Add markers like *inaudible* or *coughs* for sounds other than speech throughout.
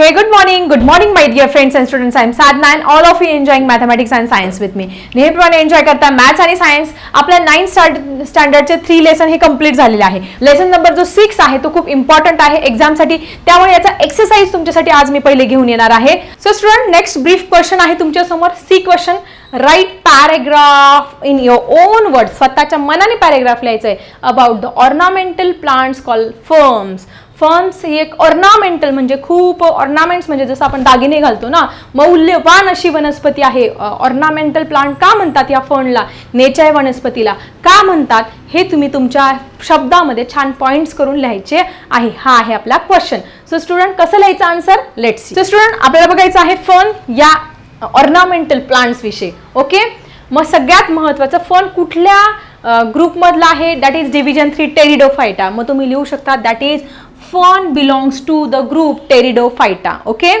Hey, good morning. Good morning, my dear friends and students. I'm Sadna and all of you enjoying mathematics and science with me. नेहमीप्रमाणे enjoy करता maths आणि science आपल्या ninth स्टँडर्डचे three lesson हे complete झालेले आहे. Lesson number जो six आहे तो खूप इम्पॉर्टंट आहे एक्झामसाठी त्यामुळे याचा एक्सरसाइज तुमच्यासाठी आज मी पहिले घेऊन येणार आहे. So student next brief question आहे तुमच्यासमोर. C question write paragraph in your own word स्वतःच्या मनाने पॅरेग्राफ लिहायचं आहे about the ornamental plants call ferns ferns ही एक ऑर्नामेंटल म्हणजे खूप ऑर्नामेंट्स म्हणजे जसं आपण दागिने घालतो ना मौल्यवान अशी वनस्पती आहे. ऑर्नामेंटल प्लांट का म्हणतात या फर्नला नेचर वनस्पतीला. का म्हणतात? हे तुम्ही तुमच्या शब्दामध्ये छान पॉइंट्स करून लिहायचे आहे. हा आहे आपला क्वेश्चन सो स्टुडंट कसं लिहायचं आन्सर लेट्स सो स्टुडंट आपल्याला बघायचं आहे फर्न या ऑर्नामेंटल प्लांट्स विषयी. ओके मग सगळ्यात महत्त्वाचं फर्न कुठल्या ग्रुपमधला आहे? That is division three pteridophyta मग तुम्ही लिहू शकता that is fern belongs to the group pteridophyta okay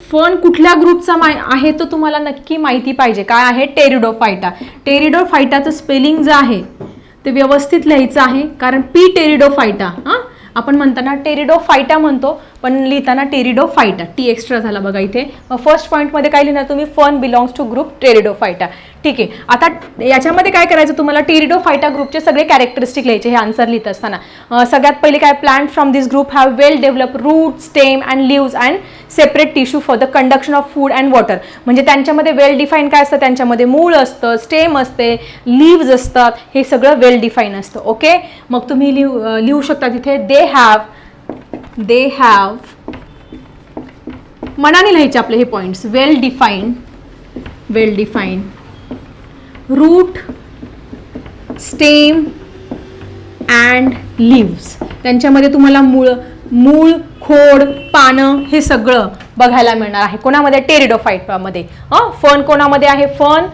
fern कुठल्या ग्रुपचा माय आहे तो तुम्हाला नक्की माहिती पाहिजे. काय आहे टेरिडोफायटा टेरिडोफायटाचं स्पेलिंग जे आहे ते व्यवस्थित लिहायचं आहे. कारण पी टेरिडोफायटा हां? आपण म्हणताना टेरिडोफायटा म्हणतो पण लिहिताना टेरिडोफायटा टी एक्स्ट्रा झाला बघा इथे. फर्स्ट पॉईंटमध्ये काय लिहिणार तुम्ही? Fern belongs to group pteridophyta ठीक आहे. आता याच्यामध्ये काय करायचं तुम्हाला? टेरिडोफायटा ग्रुपचे सगळे कॅरेक्टरिस्टिक लिहायचे हे आन्सर लिहित असताना. सगळ्यात पहिले काय plant from this group have well develop root stem and leaves and separate tissue for the conduction of food and water म्हणजे त्यांच्यामध्ये वेल डिफाईन काय असतं? त्यांच्यामध्ये मूळ असतं स्टेम असते लिव्ज असतात हे सगळं वेल डिफाईन असतं. ओके मग तुम्ही लिहू लिहू शकता तिथे दे हॅव दे हॅव मनाने लिहायचे आपले हे points well define well define root stem and leaves त्यांच्यामध्ये तुम्हाला मूळ मूळ खोड पानं हे सगळं बघायला मिळणार आहे. कोणामध्ये? टेरिडोफाईटामध्ये हां? फन कोणामध्ये आहे? फन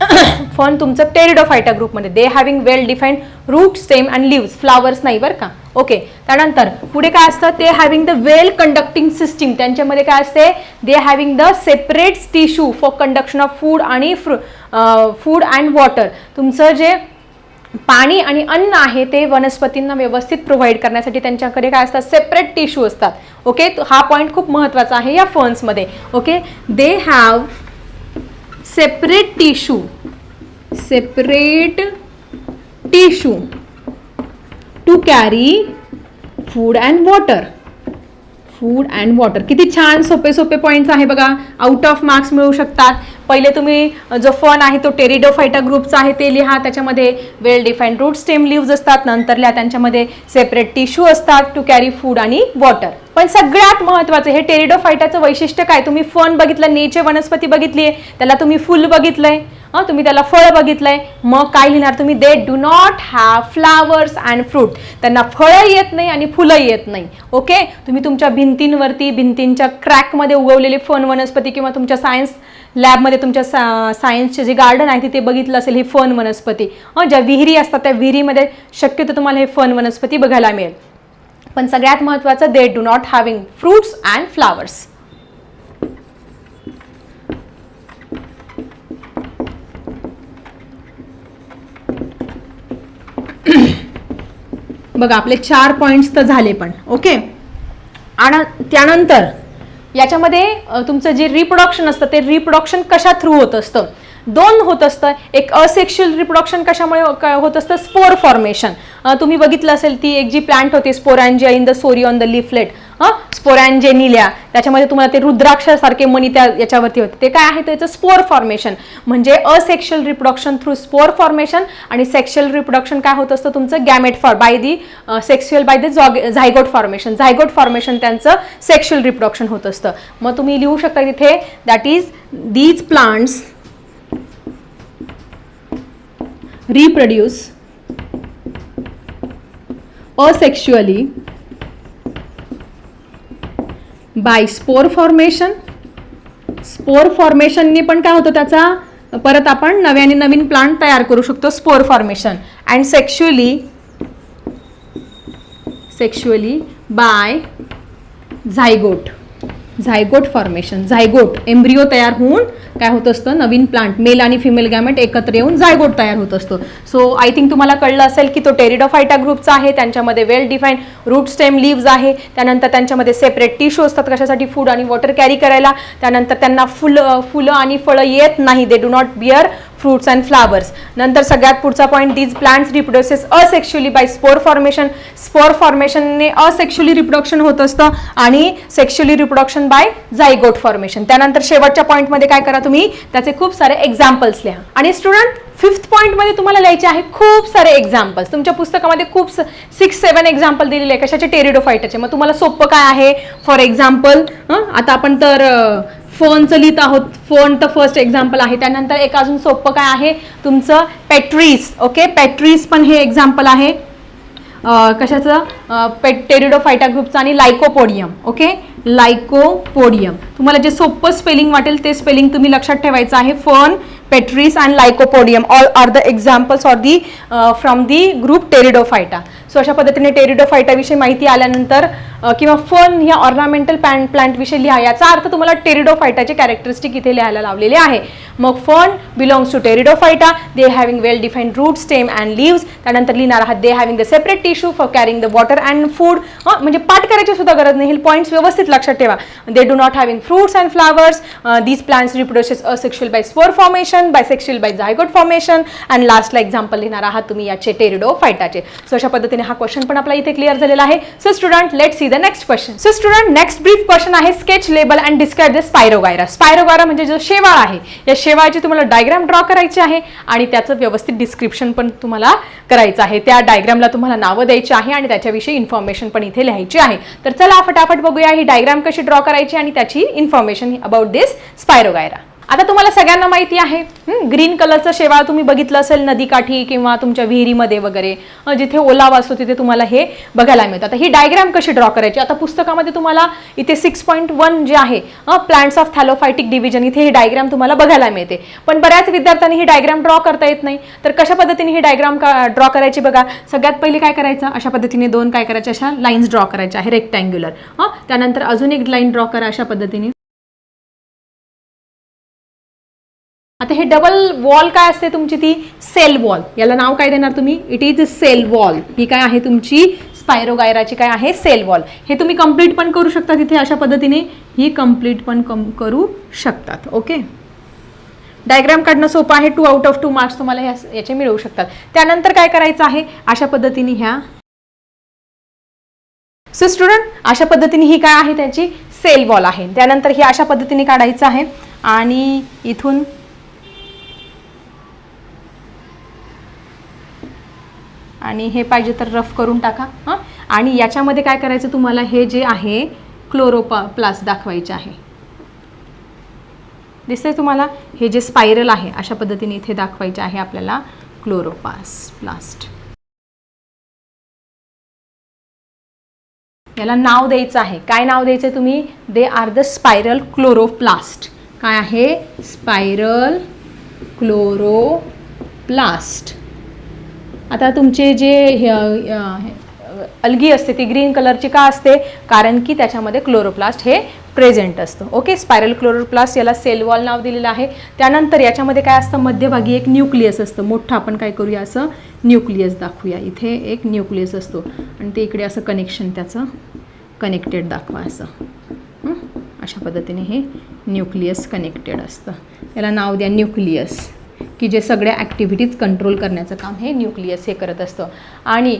*coughs* फन तुमचं टेरिडोफायटा ग्रुपमध्ये they having well defined root stem and leaves flowers नाही बरं का? ओके त्यानंतर पुढे काय असतं? ते having the well conducting system त्यांच्यामध्ये काय असते? They having the separate tissue for conduction of food आणि फूड अँड वॉटर तुमचं जे पाणी आणि अन्न आहे ते वनस्पतींना व्यवस्थित प्रोव्हाइड करण्यासाठी त्यांच्याकडे काय असतात? सेपरेट टिश्यू असतात. ओके हा पॉईंट खूप महत्त्वाचा आहे या फर्न्समध्ये okay they have separate tissue separate tissue to carry food and water food and water किती छान सोपे सोपे पॉईंट्स आहे बघा. आउट ऑफ मार्क्स मिळू शकतात. पहिले तुम्ही जो फन आहे तो टेरिडोफायटा ग्रुपचा आहे ते लिहा त्याच्यामध्ये well defined root stem leaves असतात नंतर लिहा त्यांच्यामध्ये सेपरेट टिश्यू असतात टू कॅरी फूड आणि वॉटर पण सगळ्यात महत्त्वाचं हे टेरिडोफायटाचं वैशिष्ट्य काय? तुम्ही फन बघितलं नेचे वनस्पती बघितली आहे त्याला तुम्ही फुल बघितलंय. तुम्ही त्याला फळ बघितलंय. मग काय लिहिणार तुम्ही? They do not have flowers and fruit त्यांना फळं येत नाही आणि फुलं येत नाही. ओके? तुम्ही तुमच्या भिंतींवरती भिंतींच्या क्रॅकमध्ये उगवलेले फन वनस्पती किंवा तुमच्या सायन्स लॅबमध्ये तुमच्या सा सायन्सचे जे गार्डन आहे तिथे बघितलं असेल हे फन वनस्पती. ज्या विहिरी असतात त्या विहिरीमध्ये शक्यतो तुम्हाला हे फन वनस्पती बघायला मिळेल. पण सगळ्यात महत्त्वाचं they do not having fruits and flowers बघा आपले चार पॉईंट्स तर झाले पण ओके आणि त्यानंतर याच्यामध्ये तुमचं जे रिप्रोडक्शन असतं ते रिप्रोडक्शन कशा थ्रू होत असतं? दोन होत असतं. एक असेक्शुअल रिप्रोडक्शन कशामुळे होत असतं? स्पोर फॉर्मेशन तुम्ही बघितलं असेल ती एक जी प्लांट होती sporangia in the sori on the leaflet हां? स्पोरॅन्जेनिल्या त्याच्यामध्ये तुम्हाला ते रुद्राक्षासारखे मणी त्या याच्यावरती होते. ते काय आहे? त्याचं स्पोर फॉर्मेशन. म्हणजे asexual reproduction through spore formation आणि सेक्शुअल रिप्रोडक्शन काय होत असतं तुमचं? Gamete for by the sexual by the zygote formation. Zygote formation त्यांचं सेक्शुअल रिप्रोडक्शन होत असतं. मग तुम्ही लिहू शकता तिथे that is these plants reproduce asexually by spore formation. Spore फॉर्मेशनने पण काय होतं त्याचा? परत आपण नव्याने नवीन प्लांट तयार करू शकतो spore formation. And sexually sexually by zygote zygote formation zygote embryo तयार होऊन काय होत असतं? नवीन प्लांट मेल आणि फिमेल गॅमेट एकत्र येऊन झायगोट तयार होत असतो. सो आय थिंक तुम्हाला कळलं असेल की तो टेरिडोफायटा ग्रुपचा आहे त्यांच्यामध्ये well define root stem leaves आहे. त्यानंतर त्यांच्यामध्ये सेपरेट टिश्यू असतात कशासाठी? फूड आणि वॉटर कॅरी करायला. त्यानंतर त्यांना फुलं फुलं आणि फळं येत नाही. They do not bear fruits and flowers नंतर सगळ्यात पुढचा point these plants reproduces asexually by spore formation spore फॉर्मेशनने asexually reproduction होत असतं आणि sexually reproduction by zygote formation त्यानंतर शेवटच्या पॉईंटमध्ये काय करा तुम्ही? त्याचे खूप सारे एक्झाम्पल्स लिहा. आणि स्टुडंट फिफ्थ पॉईंटमध्ये तुम्हाला लिहायचे आहे खूप सारे एक्झाम्पल्स तुमच्या पुस्तकामध्ये खूप सिक्स सेवन एक्झाम्पल दिलेले आहे कशाचे? टेरिडोफायटाचे मग तुम्हाला सोपं काय आहे? फॉर एक्झाम्पल आता आपण तर फोनचं लिहित आहोत. फोन तर फर्स्ट एक्झाम्पल आहे. त्यानंतर एक अजून सोपं काय आहे? तुमचं पॅट्रीस ओके पॅट्रीस पण हे एक्झाम्पल आहे. कशाचं? पेट टेरिडोफायटा ग्रुपचं आणि लायकोपोडियम ओके लायकोपोडियम तुम्हाला जे सोपं स्पेलिंग वाटेल ते स्पेलिंग तुम्ही लक्षात ठेवायचं आहे. Fern Pteris and Lycopodium all are the examples or the from the group Pteridophyta so अशा पद्धतीने टेरिडोफायटाविषयी माहिती आल्यानंतर किंवा फन ह्या ऑर्नामेंटल प्लांट प्लांटविषयी लिहा. याचा अर्थ तुम्हाला टेरिडोफायटाचे कॅरेक्टरिस्टिक इथे लिहायला लावलेले आहे. मग fern belongs to Pteridophyta they having well defined root stem and leaves त्यानंतर लिहिणार आहात they having the separate tissue for carrying the water and food म्हणजे पाठ करायची सुद्धा गरज नाही. हे पॉईंट्स व्यवस्थित लक्षात ठेवा. They do not having fruits and flowers these plants reproduces asexual by spore formation by sexual by zygote formation and लास्टला एक्झाम्पल लिहिणार आहात तुम्ही याचे टेरिडोफायटाचे सो अशा पद्धतीने हा क्वेश्चन पण आपला इथे क्लिअर झालेला आहे. So student let see the next question so student next brief question आहे sketch label and describe the Spirogyra Spirogyra म्हणजे जो शेवाळ आहे या शेवाळची तुम्हाला डायग्राम ड्रॉ करायची आहे आणि त्याचं व्यवस्थित डिस्क्रिप्शन पण तुम्हाला करायचं आहे. त्या डायग्रामला तुम्हाला नावं द्यायची आहे आणि त्याच्याविषयी इन्फॉर्मेशन पण इथे लिहायची आहे. तर चला फटाफट बघूया ही डायग्राम कशी ड्रॉ करायची आणि त्याची इन्फॉर्मेशन अबाउट दिस स्पायरोगायरा आता तुम्हाला सगळ्यांना माहिती आहे ग्रीन कलरचं शेवाळ तुम्ही बघितलं असेल नदीकाठी किंवा तुमच्या विहिरीमध्ये वगैरे जिथे ओलावा असतो तिथे तुम्हाला हे बघायला मिळतं. आता ही डायग्राम कशी ड्रॉ करायची? आता पुस्तकामध्ये तुम्हाला इथे सिक्स पॉईंट वन जे आहे प्लांट्स ऑफ थॅलोफायटिक डिव्हिजन इथे ही डायग्राम तुम्हाला बघायला मिळते. पण बऱ्याच विद्यार्थ्यांनी ही डायग्राम ड्रॉ करता येत नाही. तर कशा पद्धतीने ही डायग्राम ड्रॉ करायची बघा. सगळ्यात पहिले काय करायचं? अशा पद्धतीने दोन काय करायचे? अशा लाईन्स ड्रॉ करायच्या आहे रेक्टँग्युलर हां त्यानंतर अजून एक लाईन ड्रॉ करा अशा पद्धतीने. आता हे डबल वॉल काय असते तुमची ती? सेल वॉल याला नाव काय देणार तुम्ही? इट इज सेल वॉल ही काय आहे तुमची? स्पायरोगायराची काय आहे? सेल वॉल हे तुम्ही कंप्लीट पण करू शकता तिथे अशा पद्धतीने. ही कंप्लीट पण कम करू शकतात. ओके डायग्राम काढणं सोपं आहे. Two out of two marks तुम्हाला ह्या- याचे मिळवू शकतात. त्यानंतर काय करायचं आहे? अशा पद्धतीने ह्या सो स्टुडंट अशा पद्धतीने ही काय आहे त्याची? सेल वॉल आहे. त्यानंतर ही अशा पद्धतीने काढायचं आहे. आणि इथून आणि हे पाहिजे तर रफ करून टाका हां? आणि याच्यामध्ये काय करायचं तुम्हाला? हे जे आहे क्लोरोपा प्लास दाखवायचे आहे. दिसतंय तुम्हाला? हे जे स्पायरल आहे अशा पद्धतीने इथे दाखवायचे आहे आपल्याला क्लोरोपास प्लास्ट याला नाव द्यायचं आहे. काय नाव द्यायचं तुम्ही? They are the spiral chloroplast काय आहे? स्पायरल क्लोरोप्लास्ट आता तुमचे जे अलगी असते ती ग्रीन कलरची का असते? कारण की त्याच्यामध्ये क्लोरोप्लास्ट हे प्रेझेंट असतं. ओके स्पायरल क्लोरोप्लास्ट याला सेल वॉल नाव दिलेलं आहे. त्यानंतर याच्यामध्ये काय असतं? मध्यभागी एक न्यूक्लियस असतं. मोठं आपण काय करूया? असं न्यूक्लियस दाखवूया. इथे एक न्यूक्लियस असतो. आणि ते इकडे असं कनेक्शन त्याचं कनेक्टेड दाखवा असं. अशा पद्धतीने हे न्यूक्लियस कनेक्टेड असतं. याला नाव द्या न्यूक्लियस की जे सगळ्या ॲक्टिव्हिटीज कंट्रोल करण्याचं काम हे न्यूक्लियस हे करत असतं. आणि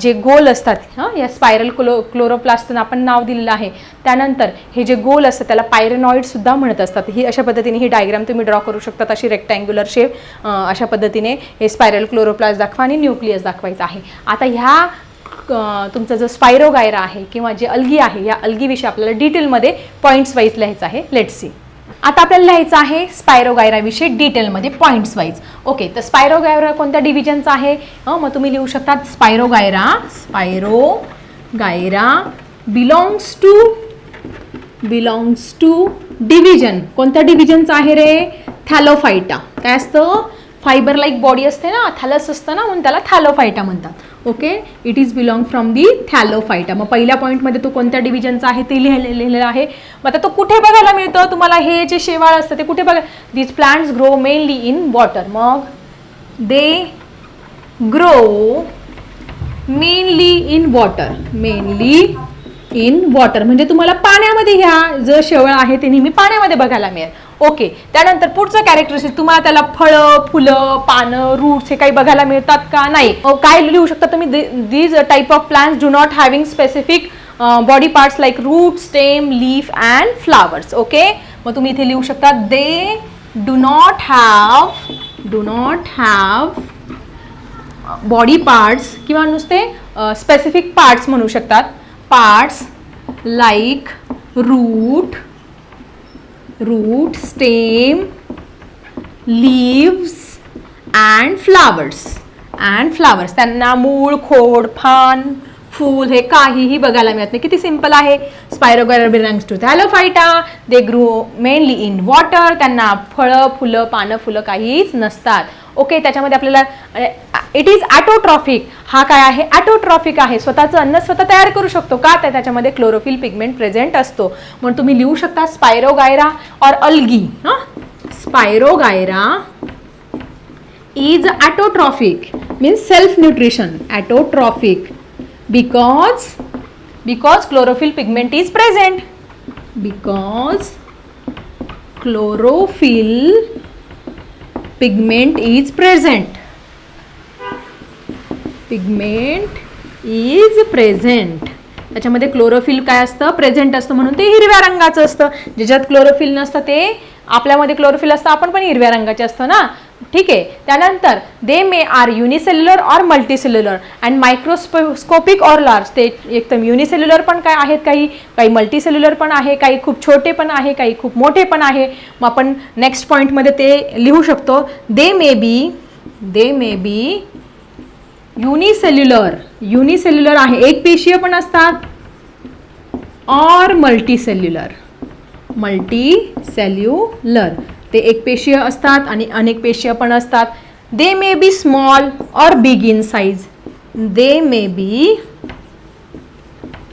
जे गोल असतात हां या स्पायरल क्लो क्लोरोप्लास्टून आपण नाव दिलेलं आहे. त्यानंतर हे जे गोल असतं त्याला पायरेनॉईडसुद्धा म्हणत असतात. ही अशा पद्धतीने ही डायग्राम तुम्ही ड्रॉ करू शकतात अशी रेक्टँग्युलर शेप अशा पद्धतीने हे स्पायरल क्लोरोप्लास्ट दाखवा आणि न्यूक्लियस दाखवायचं आहे. आता ह्या तुमचा जो स्पायरोगायरा आहे किंवा जे अलगी आहे या अलगीविषयी आपल्याला डिटेलमध्ये पॉईंट्स वाईज लिहायचं आहे. लेट सी आता आपल्याला लिहायचं आहे स्पायरोगायराविषयी डिटेलमध्ये पॉईंट्स वाईज ओके तर स्पायरोगायरा कोणत्या डिव्हिजनचा आहे? हं, मग तुम्ही लिहू शकता Spirogyra Spirogyra belongs to belongs to division कोणत्या डिव्हिजनचं आहे रे? थॅलोफायटा काय असतं? फायबर लाईक बॉडी असते ना? थॅलस असतं ना? म्हणून त्याला थॅलोफायटा म्हणतात. Okay? It is belong from the Thallophyta मग पहिल्या पॉईंटमध्ये तो कोणत्या डिव्हिजनचा आहे ते लिहिले- लिहिलेलं आहे. मग आता तो कुठे बघायला मिळतं? तुम्हाला हे जे शेवाळ असतं ते कुठे बघा these plants grow mainly in water मग they grow mainly in water mainly in water म्हणजे तुम्हाला पाण्यामध्ये ह्या जो शेवळ आहे ते नेहमी पाण्यामध्ये बघायला मिळेल. ओके त्यानंतर पुढचं कॅरेक्टरिस्टिक तुम्हाला त्याला फळं फुलं पानं रूट्स हे काही बघायला मिळतात का? नाही. काय लिहू शकता तुम्ही? These type of plants do not having specific body parts like root stem leaf and flowers okay मग तुम्ही इथे लिहू शकता they do not have do not have body parts किंवा नुसते स्पेसिफिक पार्ट्स म्हणू शकतात. Parts like root root stem leaves and flowers and flowers त्यांना मूळ खोड फान फूल हे काहीही बघायला मिळत नाही. किती सिंपल आहे. Spirogyra belongs to Thallophyta they grow mainly in water त्यांना फळं फुलं पानं फुलं काहीच नसतात. ओके त्याच्यामध्ये आपल्याला इट इज ॲटोट्रॉफिक हा काय आहे? ॲटोट्रॉफिक आहे. स्वतःचं अन्न स्वतः तयार करू शकतो का? तर त्याच्यामध्ये क्लोरोफिल पिगमेंट प्रेझेंट असतो. म्हणून तुम्ही लिहू शकता स्पायरोगायरा और अल्गी हां? Spirogyra is autotrophic means self nutrition autotrophic because because chlorophyll pigment is present because chlorophyll pigment is present pigment is present त्याच्यामध्ये क्लोरोफिल काय असतं? प्रेझेंट असतं म्हणून ते हिरव्या रंगाचं असतं. ज्याच्यात क्लोरोफिल नसतं ते आपल्यामध्ये क्लोरोफिल असतं आपण पण हिरव्या रंगाचे असतं ना? ठीक? आहे त्यानंतर they may are unicellular or multicellular and microscopic or large ते एकदम युनिसेल्युलर पण काय आहेत काही? काही मल्टीसेल्युलर पण आहे काही खूप छोटे पण आहे काही खूप मोठे पण आहे. मग आपण नेक्स्ट पॉईंटमध्ये ते लिहू शकतो. दे मे बी दे मे बी युनिसेल्युलर युनिसेल्युलर आहे. एक पेशीय पण असतात. ऑर मल्टीसेल्युलर मल्टीसेल्युलर ते एक पेशीय असतात आणि अनेक पेशीय पण असतात. They may be small or big in size they may be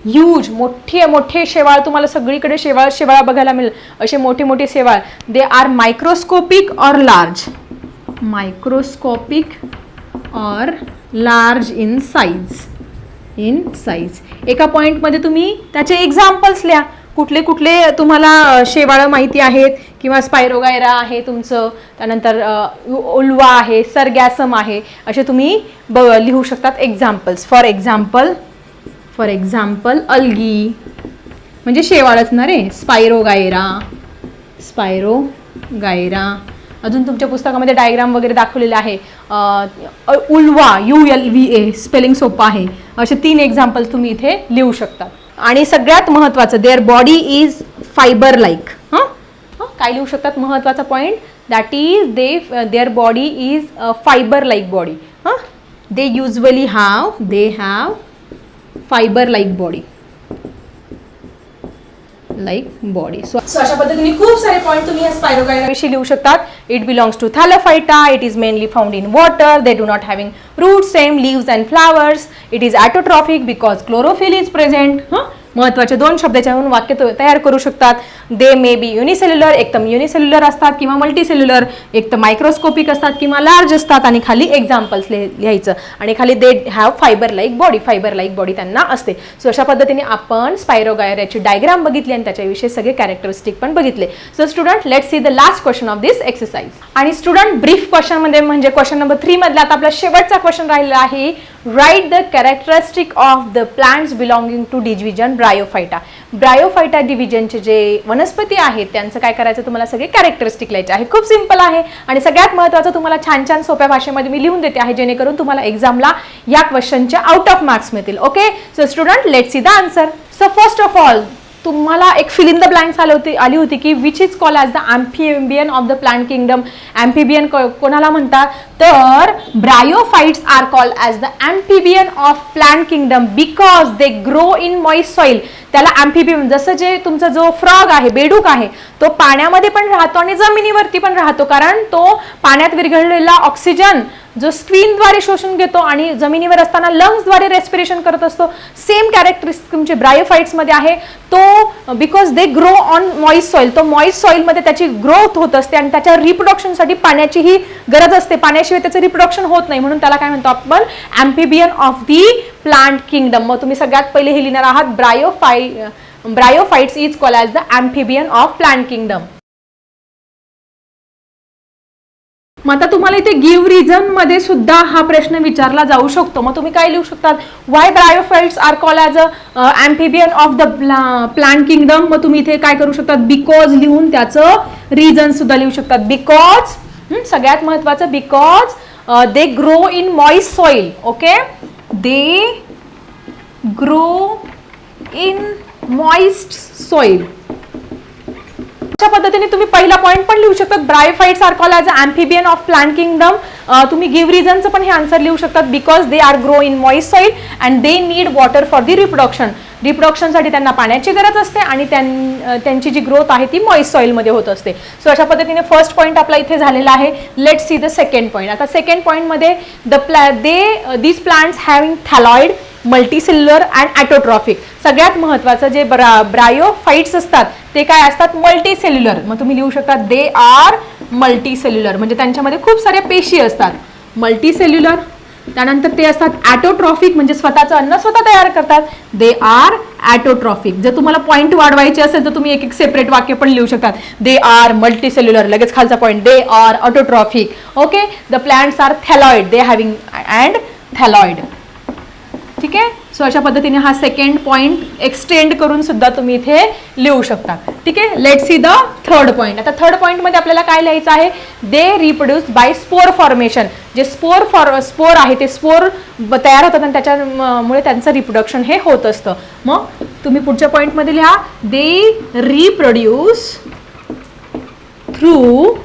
huge मोठे मोठे शेवाळ तुम्हाला सगळीकडे शेवाळ शेवाळ बघायला मिळेल. असे मोठे मोठे शेवाळ. They are microscopic or large microscopic or large in size in size एका पॉईंटमध्ये तुम्ही त्याचे एक्झाम्पल्स लिहा. कुठले कुठले तुम्हाला शेवाळं माहिती आहेत किंवा स्पायरोगायरा आहे तुमचं त्यानंतर उ- उल्वा आहे सरगॅसम आहे असे तुम्ही ब लिहू शकतात examples for example for example algae. म्हणजे शेवाळच ना रे स्पायरोगायरा. स्पायरो गायरा अजून तुमच्या पुस्तकामध्ये डायग्राम वगैरे दाखवलेले आहे. Ulva U L V A spelling सोपं आहे. असे तीन एक्झाम्पल्स तुम्ही इथे लिहू शकता आणि सगळ्यात महत्त्वाचं their body is fibre like हां? काय लिहू शकतात? महत्त्वाचा point that is they their body is fibre like body हां? They usually have they have fibre like body like body so so अशा पद्धतीने खूप सारे पॉईंट तुम्ही या स्पायरोगायरा विषयी लिहू शकतात. It belongs to Thallophyta it is mainly found in water they do not having root stem leaves and flowers it is autotrophic because chlorophyll is present हां महत्त्वाचे दोन शब्द याच्यावरून वाक्य तयार करू शकतात. दे मे बी युनिसेल्युलर एकदम युनिसेल्युलर असतात किंवा मल्टीसेल्युलर एक तर मायक्रोस्कोपिक असतात किंवा लार्ज असतात आणि खाली एक्झाम्पल्स लिहायचं. आणि खाली they have fibre like body fibre like body त्यांना असते. सो अशा पद्धतीने आपण स्पायरोगायर याची डायग्राम बघितली आणि त्याच्याविषयी सगळे कॅरेक्टरिस्टिक पण बघितले. So student let see the last question of this exercise आणि स्टुडंट ब्रीफ क्वेश्चनमध्ये म्हणजे क्वेश्चन नंबर थ्री मधला आता आपला शेवटचा क्वेश्चन राहिलेला आहे. Write the characteristic of the plants belonging to division Bryophyta Bryophyta डिव्हिजनचे जे वनस्पती आहेत त्यांचं काय करायचं तुम्हाला सगळे कॅरेक्टरिस्टिक लिहायचे आहे. खूप सिंपल आहे आणि सगळ्यात महत्त्वाचं तुम्हाला छान छान सोप्या भाषेमध्ये मी लिहून देते आहे जेणेकरून तुम्हाला एक्झामला या क्वेश्चनच्या आउट ऑफ मार्क्स मिळतील. Okay so student let see the answer so first of all तुम्हाला एक फिल इन द ब्लँक्स आली होती आली होती की which is call as the amphibian of the plant kingdom amphibian कोणाला म्हणतात तर bryophytes are call as the amphibian of plant kingdom because they grow in moist soil त्याला अँफिबियम जसं जे तुमचा जो फ्रॉग आहे बेडूक आहे तो पाण्यामध्ये पण राहतो आणि जमिनीवरती पण राहतो. कारण तो पाण्यात विरघळलेला ऑक्सिजन जो स्क्रीनद्वारे शोषून घेतो आणि जमिनीवर असताना लंग्सद्वारे रेस्पिरेशन करत असतो. सेम कॅरेक्टरिस्टिक तुमचे ब्रायोफाईट्समध्ये आहे. तो because they grow on moist soil तो मॉईस सॉईलमध्ये त्याची ग्रोथ होत असते आणि त्याच्या रिप्रोडक्शनसाठी पाण्याचीही गरज असते. पाण्याशिवाय त्याचं रिप्रोडक्शन होत नाही. म्हणून त्याला काय म्हणतो आपण? Amphibian of the plant kingdom. मग तुम्ही सगळ्यात पहिले हे लिहिणार आहात ब्रायोफाय bryophytes is call as the amphibian of plant kingdom. मग आता तुम्हाला इथे गिव्ह रिझनमध्ये सुद्धा हा प्रश्न विचारला जाऊ शकतो. मग तुम्ही काय लिहू शकतात? Why bryophytes are call as a amphibian of the plant kingdom मग तुम्ही इथे काय करू शकतात? बिकॉज लिहून त्याचं रिझन सुद्धा लिहू शकतात. बिकॉज सगळ्यात महत्वाचं because they grow in moist soil okay they grow in moist soil अशा पद्धतीने तुम्ही पहिला पॉईंट पण लिहू शकतात. Bryophytes are call as amphibian of plant kingdom तुम्ही गिव्ह रिझनचं पण हे आन्सर लिहू शकतात because they are grow in moist soil and they need water for the reproduction रिप्रोडक्शनसाठी त्यांना पाण्याची गरज असते आणि त्यां- त्यांची जी ग्रोथ आहे ती मॉइस सॉइलमध्ये होत असते. सो अशा पद्धतीने फर्स्ट पॉईंट आपला इथे झालेला आहे. Let see the second point आता सेकंड पॉईंटमध्ये the प्लॅ they these plants having thalloid multicellular and autotrophic सगळ्यात महत्त्वाचं जे ब्रा ब्रायोफाईट्स असतात ते काय असतात? मल्टीसेल्युलर मग तुम्ही लिहू शकता दे आर मल्टीसेल्युलर म्हणजे त्यांच्यामध्ये खूप साऱ्या पेशी असतात. मल्टीसेल्युलर त्यानंतर ते असतात ॲटोट्रॉफिक म्हणजे स्वतःचं अन्न स्वतः तयार करतात. दे आर ॲटोट्रॉफिक जर तुम्हाला पॉईंट वाढवायचे असेल तर तुम्ही एक एक सेपरेट वाक्य पण लिहू शकतात. दे आर मल्टीसेल्युलर लगेच खालचा point they are autotrophic okay the plants are thalloid they having and thalloid ठीक आहे? सो अशा पद्धतीने हा सेकंड पॉईंट एक्सटेंड करून सुद्धा तुम्ही इथे लिहू शकता. ठीक आहे? Let see the third point आता थर्ड पॉईंटमध्ये आपल्याला काय लिहायचं आहे? They reproduce by spore formation जे स्पोर फॉर स्पोर आहे ते स्पोर तयार होतात आणि त्याच्यामुळे त्यांचं रिप्रोडक्शन हे होत असतं. मग तुम्ही पुढच्या पॉईंटमध्ये लिहा. They reproduce through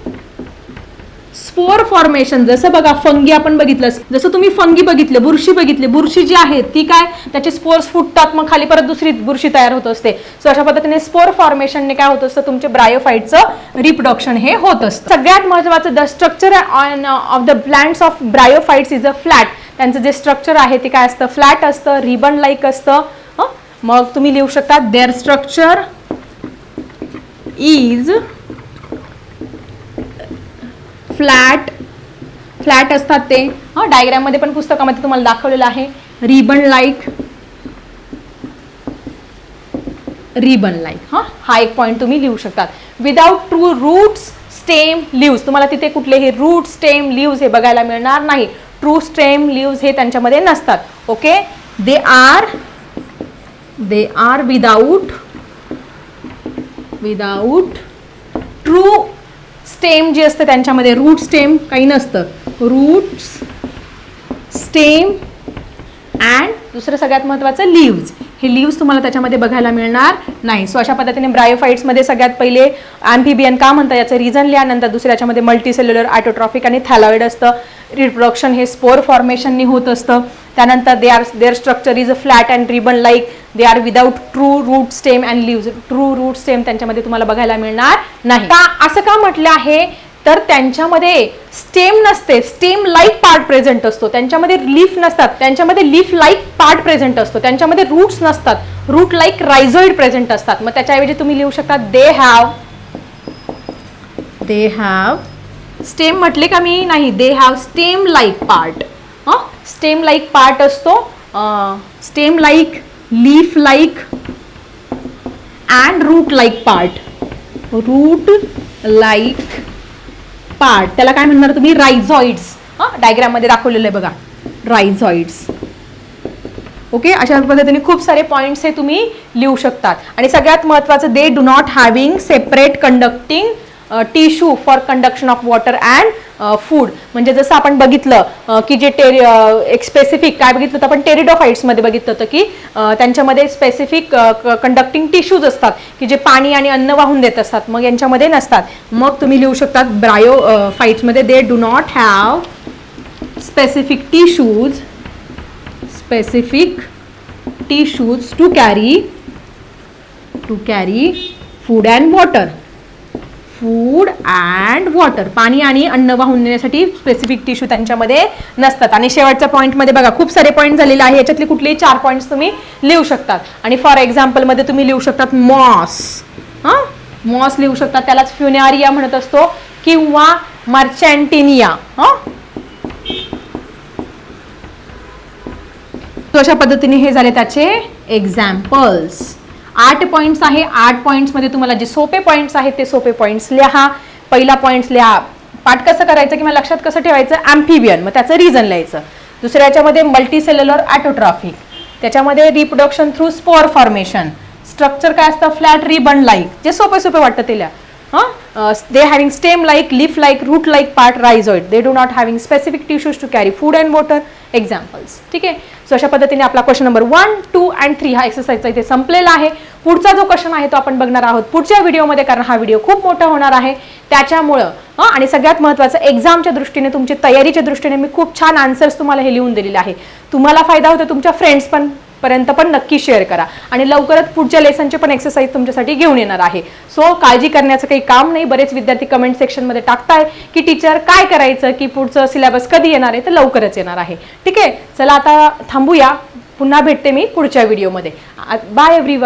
spore formation जसं बघा फंगी आपण बघितलं. जसं तुम्ही फंगी बघितले बुरशी बघितली बुरशी जी आहे ती काय? त्याचे स्पोर्स फुटतात मग खाली परत दुसरी बुरशी तयार होत असते. सो अशा पद्धतीने स्पोर फॉर्मेशनने काय होत असतं? तुमचे ब्रायोफाईटचं रिप्रोडक्शन हे होत असतं. सगळ्यात महत्वाचं the structure on of the plants of bryophytes is a flat त्यांचं जे स्ट्रक्चर आहे ते काय असतं? फ्लॅट असतं रिबन लाईक असतं मग तुम्ही लिहू शकता their structure is flat flat असतात ते. हां डायग्राममध्ये पण पुस्तकामध्ये तुम्हाला दाखवलेलं आहे. Ribbon like. Ribbon like. हां हा एक पॉईंट तुम्ही लिहू शकतात. Without true roots stem leaves तुम्हाला तिथे कुठलेही रूट स्टेम लिव्ज हे बघायला मिळणार नाही. ट्रू स्टेम लिव्ज हे त्यांच्यामध्ये नसतात. Okay they are they are without without true stem जी असते त्यांच्यामध्ये रूट स्टेम काही नसतं. रूट्स स्टेम अँड दुसरं सगळ्यात महत्त्वाचं लिव्ज. हे लिव्ज तुम्हाला त्याच्यामध्ये बघायला मिळणार नाही. सो अशा पद्धतीने ब्रायोफाईट्समध्ये सगळ्यात पहिले अँफिबियन का म्हणतात? याचं रिझन लिहानंतर दुसऱ्या याच्यामध्ये मल्टीसेल्युलर ॲटोट्रॉफिक आणि थॅलॉइड असतं. रिप्रोडक्शन हे स्पोर फॉर्मेशननी होत असतं. त्यानंतर they are their structure is a flat and ribbon like they are without true root stem and leaves true root stem त्यांच्यामध्ये तुम्हाला बघायला मिळणार नाही. का असं का म्हटलं आहे? तर त्यांच्यामध्ये स्टेम नसते. स्टेम लाईक पार्ट प्रेझेंट असतो. त्यांच्यामध्ये लीफ नसतात. त्यांच्यामध्ये लीफ लाईक पार्ट प्रेझेंट असतो. त्यांच्यामध्ये रूट्स नसतात. रूट लाईक रायझॉइड प्रेझेंट असतात. मग त्याच्याऐवजी तुम्ही लिहू शकता they have they have stem म्हटले का मी? नाही. They have stem like part stem like part असतो. Stem like leaf like and root like part. Root like part. त्याला काय म्हणणार तुम्ही? रायझॉइड्स हां डायग्राममध्ये दाखवलेलं आहे बघा. Rhizoids okay? अशा पद्धतीने खूप सारे पॉईंट्स हे तुम्ही लिहू शकतात. आणि सगळ्यात महत्त्वाचं they do not having separate conducting tissue for conduction of water and food म्हणजे जसं आपण बघितलं की जे टेरि एक स्पेसिफिक काय बघितलं होतं आपण टेरिडोफाईट्समध्ये बघितलं होतं की त्यांच्यामध्ये स्पेसिफिक कंडक्टिंग टिश्यूज असतात की जे पाणी आणि अन्न वाहून देत असतात मग यांच्यामध्ये नसतात. मग तुम्ही लिहू शकतात ब्रायो फाईट्समध्ये they do not have specific tissues specific tissues to carry to carry food and water food and water पाणी आणि अन्न वाहून नेण्यासाठी स्पेसिफिक टिश्यू त्यांच्यामध्ये नसतात. आणि शेवटच्या पॉईंटमध्ये बघा खूप सारे पॉईंट झालेले आहे. याच्यातले कुठलेही चार पॉईंट्स तुम्ही लिहू शकतात. आणि फॉर एक्झाम्पलमध्ये तुम्ही लिहू शकतात मॉस हां? मॉस लिहू शकतात. त्यालाच फ्युनॅरिया म्हणत असतो किंवा मर्चँटिनिया हां? तो अशा पद्धतीने हे झाले त्याचे एक्झाम्पल्स आठ पॉईंट्स आहे. आठ पॉईंट्समध्ये तुम्हाला जे सोपे पॉईंट्स आहेत ते सोपे पॉईंट्स लिहा. पहिला पॉईंट्स लिहा. पाठ कसं करायचं किंवा लक्षात कसं ठेवायचं? ॲम्फिबियन मग त्याचं रिझन लिहायचं. दुसऱ्या याच्यामध्ये मल्टीसेल्युलर ॲटोट्रॉफिक त्याच्यामध्ये reproduction through spore formation structure काय असतं? फ्लॅट रिबन लाईक जे सोपे सोपे वाटतं ते लिहा. Uh, they they stem stem like like like root like part they they do not specific specific to to carry food and water examples ठीक आहे? सो अशा पद्धतीने आपला question number one two and three हा एक्सरसाइजचा इथे संपलेला आहे. पुढचा जो क्वेश्चन आहे तो आपण बघणार आहोत पुढच्या व्हिडिओमध्ये कारण हा व्हिडिओ खूप मोठा होणार आहे. त्याच्यामुळं आणि सगळ्यात महत्त्वाचं एक्झामच्या दृष्टीने तुमची तयारीच्या दृष्टीने मी खूप छान आन्सर्स तुम्हाला हे लिहून दिलेले आहे. तुम्हाला फायदा होतो तुमच्या फ्रेंड्स पण. पर्यंत पण नक्की शेअर करा. आणि लवकरच पुढच्या लेसनचे पण एक्सरसाइज तुमच्यासाठी घेऊन येणार आहे. सो काळजी करण्याचं काही काम नाही. बरेच विद्यार्थी कमेंट सेक्शनमध्ये टाकताय की टीचर काय करायचं की पुढचं सिलेबस कधी येणार आहे तर लवकरच येणार आहे. ठीक आहे? चला आता थांबूया. पुन्हा भेटते मी पुढच्या व्हिडिओमध्ये बाय एव्हरी